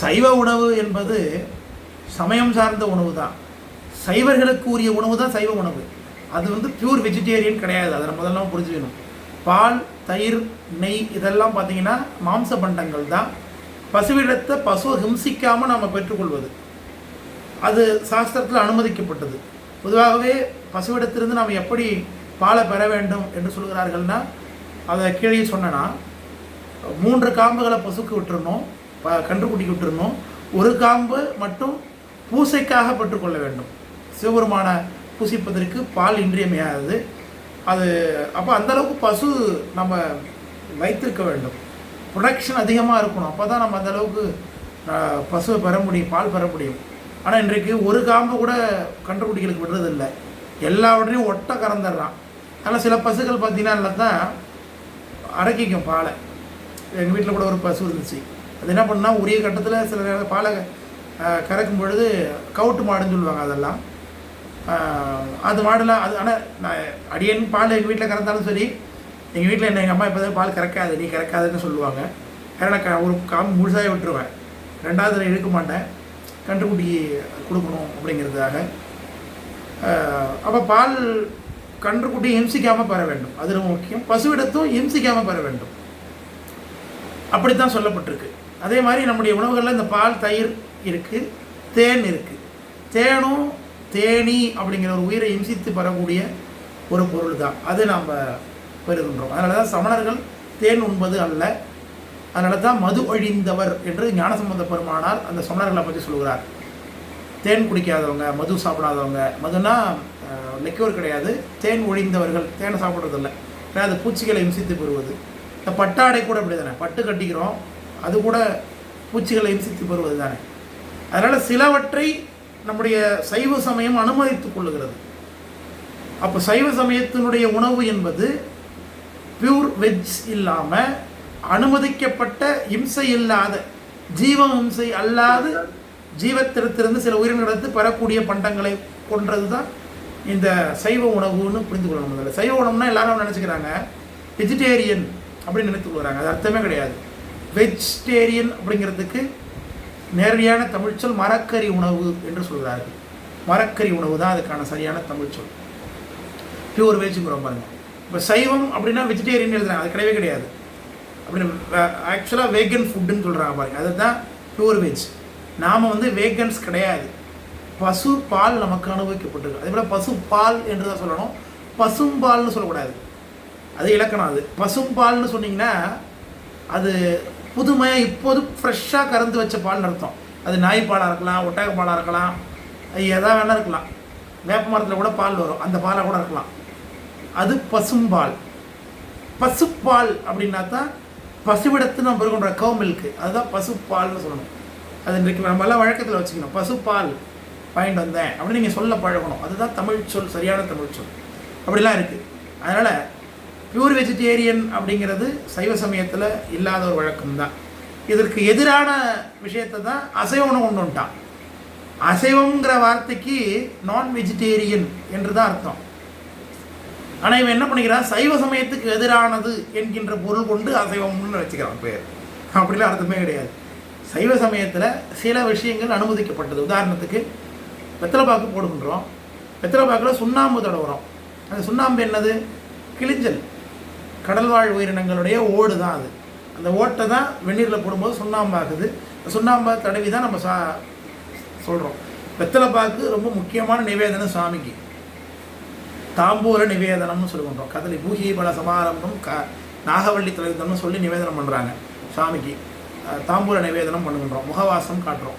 சைவ உணவு என்பது சமயம் சார்ந்த உணவு தான் சைவர்களுக்கு உரிய உணவு தான் சைவ உணவு. அது வந்து பியூர் வெஜிடேரியன் கிடையாது. அதை நம்ம முதல்ல புரிஞ்சுக்கணும். பால் தயிர் நெய் இதெல்லாம் பார்த்தீங்கன்னா மாம்ச பண்டங்கள் தான். பசுவிடத்தை பசுவை ஹிம்சிக்காமல் நாம் பெற்றுக்கொள்வது. அது சாஸ்திரத்தில் அனுமதிக்கப்பட்டது. பொதுவாகவே பசுவிடத்திலிருந்து நாம் எப்படி பாலை பெற வேண்டும் என்று சொல்கிறார்கள்னா அதை கீழே சொன்னேன்னா மூன்று காம்புகளை பசுக்கு விட்டுறணும். ப கன்றுக்குட்டிக்கு ஒரு காம்பு மட்டும் பூசைக்காக பெற்றுக்கொள்ள வேண்டும். சிவபெருமான பூசிப்பதற்கு பால் இன்றியமையாதது. அது அப்போ அந்தளவுக்கு பசு நம்ம வைத்திருக்க வேண்டும். ப்ரொடக்ஷன் அதிகமாக இருக்கணும். அப்போ தான் நம்ம அந்தளவுக்கு பசுவை பெற முடியும் பால் பெற முடியும். ஆனால் இன்றைக்கு ஒரு காம்பு கூட கன்றுக்குட்டிகளுக்கு விடுறதில்லை. எல்லாவற்றையும் ஒட்ட கறந்துடுறான். ஆனால் சில பசுக்கள் பார்த்தீங்கன்னா தான் அடக்கிக்கும் பாலை. எங்கள் வீட்டில் கூட ஒரு பசு இருந்துச்சு. அது என்ன பண்ணால் உரிய கட்டத்தில் சில நேரம் பாலை கறக்கும் பொழுது கவுட்டு மாடுன்னு சொல்லுவாங்க அதெல்லாம். அது மாடுலாம் அது ஆனால் நான் அடியன் பால் எங்கள் வீட்டில் கறந்தாலும் சரி எங்கள் வீட்டில் என்ன எங்கள் அம்மா இப்போ பால் கறக்காது நீ கறக்காதுன்னு சொல்லுவாங்க. ஏன்னா நான் ஒரு காம் முழுசாக விட்டுருவேன். ரெண்டாவது நான் மாட்டேன். கன்றுக்குட்டி கொடுக்கணும் அப்படிங்கிறதுக்காக. அப்போ பால் கன்றுக்குட்டி இம்சிக்காமல் பெற வேண்டும். அது ரொம்ப முக்கியம். பசுவிடத்தும் இம்சிக்காமல் பெற வேண்டும். அப்படித்தான் சொல்லப்பட்டிருக்கு. அதே மாதிரி நம்முடைய உணவுகளில் இந்த பால் தயிர் இருக்குது தேன் இருக்குது தேனும் தேனி அப்படிங்கிற ஒரு உயிரை இம்சித்து பெறக்கூடிய ஒரு பொருள் தான் அது நாம் பெறுகின்றோம். அதனால தான் சமணர்கள் தேன் உண்பது அல்ல. அதனால தான் மது ஒழிந்தவர் என்று ஞானசம்பந்த பெருமானார் அந்த சமணர்களை பற்றி சொல்கிறார் தேன் குடிக்காதவங்க மது சாப்பிடாதவங்க. மதுனா லிக்யூர் கிடையாது. தேன் ஒழிந்தவர்கள் தேனை சாப்பிட்றதில்ல. ஏன்னா அது பூச்சிகளை இம்சித்து பெறுவது. இந்த பட்டாடை கூட அப்படி தானே பட்டு கட்டிக்கிறோம். அது கூட பூச்சிகளை இம்சித்து பெறுவது தானே அதனால் சிலவற்றை நம்முடைய சைவ சமயம் அனுமதித்துக் கொள்ளுகிறது. அப்போ சைவ சமயத்தினுடைய உணவு என்பது பியூர் வெஜ் இல்லாமல் அனுமதிக்கப்பட்ட இம்சை இல்லாத ஜீவ இம்சை அல்லாது ஜீவத்திடத்திலிருந்து சில உயிரினத்து பெறக்கூடிய பண்டங்களை கொன்றது தான் இந்த சைவ உணவுன்னு புரிந்து கொள்ளணும் முதல்ல சைவ உணவுனா எல்லாரும் நினச்சிக்கிறாங்க. வெஜிடேரியன் அப்படின்னு நினைத்து கொள்கிறாங்க அது அர்த்தமே கிடையாது. வெஜிடேரியன் அப்படிங்கிறதுக்கு நேரடியான தமிழ்ச்சொல் மரக்கறி உணவு என்று சொல்கிறார்கள். மரக்கறி உணவு தான் அதுக்கான சரியான தமிழ்ச்சொல் பியூர் வெஜ்ங்கிறோம் பாருங்கள் இப்போ சைவம் அப்படின்னா வெஜிடேரியன் எழுதுறாங்க. அது கிடையவே கிடையாது. அப்படின்னு ஆக்சுவலாக வேகன் ஃபுட்டுன்னு சொல்கிறாங்க பாருங்கள் அதுதான் பியூர் வெஜ் நாம் வந்து வேகன்ஸ் கிடையாது. பசு பால் நமக்கு அனுபவிக்கப்பட்டிருக்கு. அதே போல் பசு பால் என்று தான் சொல்லணும் பசும்பால்னு சொல்லக்கூடாது. அது இலக்கணம் அது. பசும்பால்னு சொன்னீங்கன்னா அது புதுமையாக இப்போது ஃப்ரெஷ்ஷாக கறந்து வச்ச பால்னு அர்த்தம். அது நாய் பாலாக இருக்கலாம் ஒட்டக பாலாக இருக்கலாம் அது எதா வேணால் இருக்கலாம். வேப்ப மரத்தில் கூட பால் வரும். அந்த பாலாக கூட இருக்கலாம். அது பசும்பால். பசுப்பால் அப்படின்னா தான் பசுவிடத்து நம்ம இருக்கின்ற கவு மில்க்கு அதுதான் பசுப்பால்னு சொல்லணும். அது இன்றைக்கு நம்ம எல்லாம் வழக்கத்தில் வச்சுக்கணும். பசுப்பால் வாங்கிட்டு வந்தேன் அப்படின்னு நீங்கள் சொல்ல பழகணும். அதுதான் தமிழ் சொல் சரியான தமிழ் சொல். அப்படிலாம் இருக்குது அதனால் பியூர் வெஜிடேரியன் அப்படிங்கிறது சைவ சமயத்தில் இல்லாத ஒரு வழக்கம் தான் இதற்கு எதிரான விஷயத்தை தான் அசைவம்னு உணவு கொண்டு வந்துட்டான். அசைவங்கிற வார்த்தைக்கு நான் வெஜிடேரியன் என்று தான் அர்த்தம். ஆனால் இவன் என்ன பண்ணிக்கிறான்? சைவ சமயத்துக்கு எதிரானது என்கின்ற பொருள் கொண்டு அசைவம்னு வச்சுக்கிறான் பேர். அப்படிலாம் அர்த்தமே கிடையாது. சைவ சமயத்தில் சில விஷயங்கள் அனுமதிக்கப்பட்டது. உதாரணத்துக்கு வெத்தலைப்பாக்கு போடுகின்றோம். வெத்தலைப்பாக்கில் சுண்ணாம்பு தடவுறோம். அந்த சுண்ணாம்பு என்னது? கிளிஞ்சல் கடல்வாழ் உயிரினங்களுடைய ஓடு தான் அது. அந்த ஓட்டை தான் வெந்நீரில் போடும்போது சுண்ணாம்பாகுது சுண்ணாம்பா சுண்ணாம்பை தடவி தான் நம்ம சா சொல்கிறோம் வெத்தலைப்பாக்கு ரொம்ப முக்கியமான நிவேதனம் சாமிக்கு. தாம்பூர நிவேதனம்னு சொல்லுகின்றோம் கதலி பூகி பல சமாரம்பம் க நாகவள்ளி தலைவதம்னு சொல்லி நிவேதனம் பண்ணுறாங்க சாமிக்கு. தாம்பூர தாம்பூல நிவேதனம் பண்ணுகின்றோம். முகவாசம் காட்டுறோம்.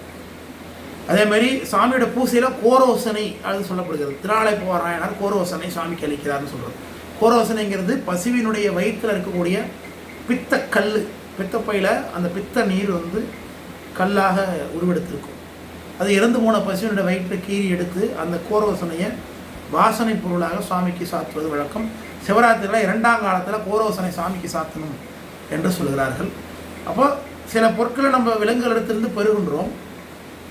அதே மாதிரி சாமியோட பூசையில் கோரோசனை அது சொல்லப்படுகிறது. திருநாளை போராயனார் கோரோசனை சாமிக்கு அளிக்கிறார்னு சொல்கிறது கோரோசனைங்கிறது பசுவினுடைய வயிற்றில் இருக்கக்கூடிய பித்தக்கல் பித்தப்பையில் அந்த பித்த நீர் வந்து கல்லாக உருவெடுத்திருக்கும். அது இறந்து போன பசுவினுடைய வயிற்றில் கீறி எடுத்து அந்த கோரோசனையை வாசனை பொருளாக சுவாமிக்கு சாத்துவது வழக்கம். சிவராத்திரியில் இரண்டாம் காலத்தில் கோரோசனை சாமிக்கு சாத்தணும் என்று சொல்கிறார்கள் அப்போ சில பொருட்களை நம்ம விலங்குகளிடத்திலிருந்து பெறுகின்றோம்.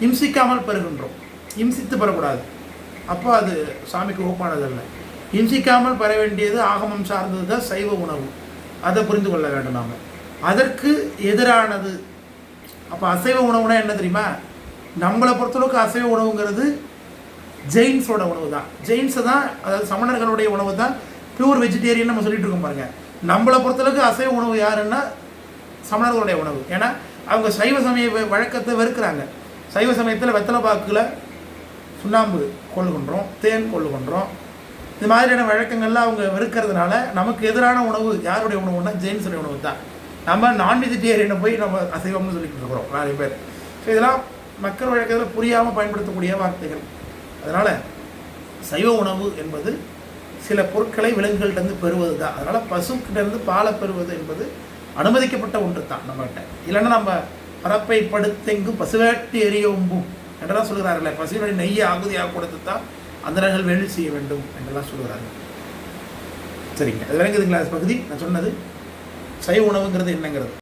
இம்சிக்காமல் பெறுகின்றோம். இம்சித்து பெறக்கூடாது. அப்போ அது சாமிக்கு ஒப்பானதல்ல. இஞ்சிக்காமல் பெற வேண்டியது ஆகமம் சார்ந்தது தான் சைவ உணவு. அதை புரிந்து கொள்ள வேண்டும் நாம். அதற்கு எதிரானது. அப்போ அசைவ உணவுனா என்ன தெரியுமா? நம்மளை பொறுத்தளவுக்கு அசைவ உணவுங்கிறது ஜெயின்ஸோட உணவு தான். ஜெயின்ஸை தான் அதாவது சமணர்களுடைய உணவு தான் பியூர் வெஜிடேரியன் நம்ம சொல்லிட்டு இருக்கோம் பாருங்கள் நம்மளை பொறுத்தளவுக்கு அசைவ உணவு யாருன்னா சமணர்களுடைய உணவு. ஏன்னா அவங்க சைவ சமய வழக்கத்தை வெறுக்கிறாங்க. சைவ சமயத்தில் வெத்தலை பாக்கில் சுண்ணாம்பு கொள்ளுகின்றோம் தேன் கொள்ளுகின்றோம் இது மாதிரியான வழக்கங்கள்லாம் அவங்க வெறுக்கிறதுனால நமக்கு எதிரான உணவு யாருடைய உணவுன்னா ஜெயின்ஸுடைய உணவு தான். நம்ம நான் வெஜிடேரியனை போய் நம்ம அசைவம்னு சொல்லிட்டு இருக்கிறோம் நிறைய பேர். ஸோ இதெல்லாம் மக்கள் வழக்கத்தில் புரியாமல் பயன்படுத்தக்கூடிய வார்த்தைகள். அதனால் சைவ உணவு என்பது சில பொருட்களை விலங்குகள்கிட்டருந்து பெறுவது தான். அதனால் பசுக்கிட்டேருந்து பாலை பெறுவது என்பது அனுமதிக்கப்பட்ட ஒன்று தான் நம்மகிட்ட இல்லைன்னா நம்ம பரப்பை படுத்தெங்கும் பசுவேட்டு எரியோம்பும் என்றெல்லாம் சொல்கிறார்களே பசுவினுடைய நெய்யை ஆகுதியாக கொடுத்து தான் அந்தனர்கள் வேலை செய்ய வேண்டும் என்றெல்லாம் சொல்கிறார்கள் சரிங்க. அது விளங்குதுங்களா? அது பகுதி? நான் சொன்னது சைவ உணவுங்கிறது என்னங்கிறது.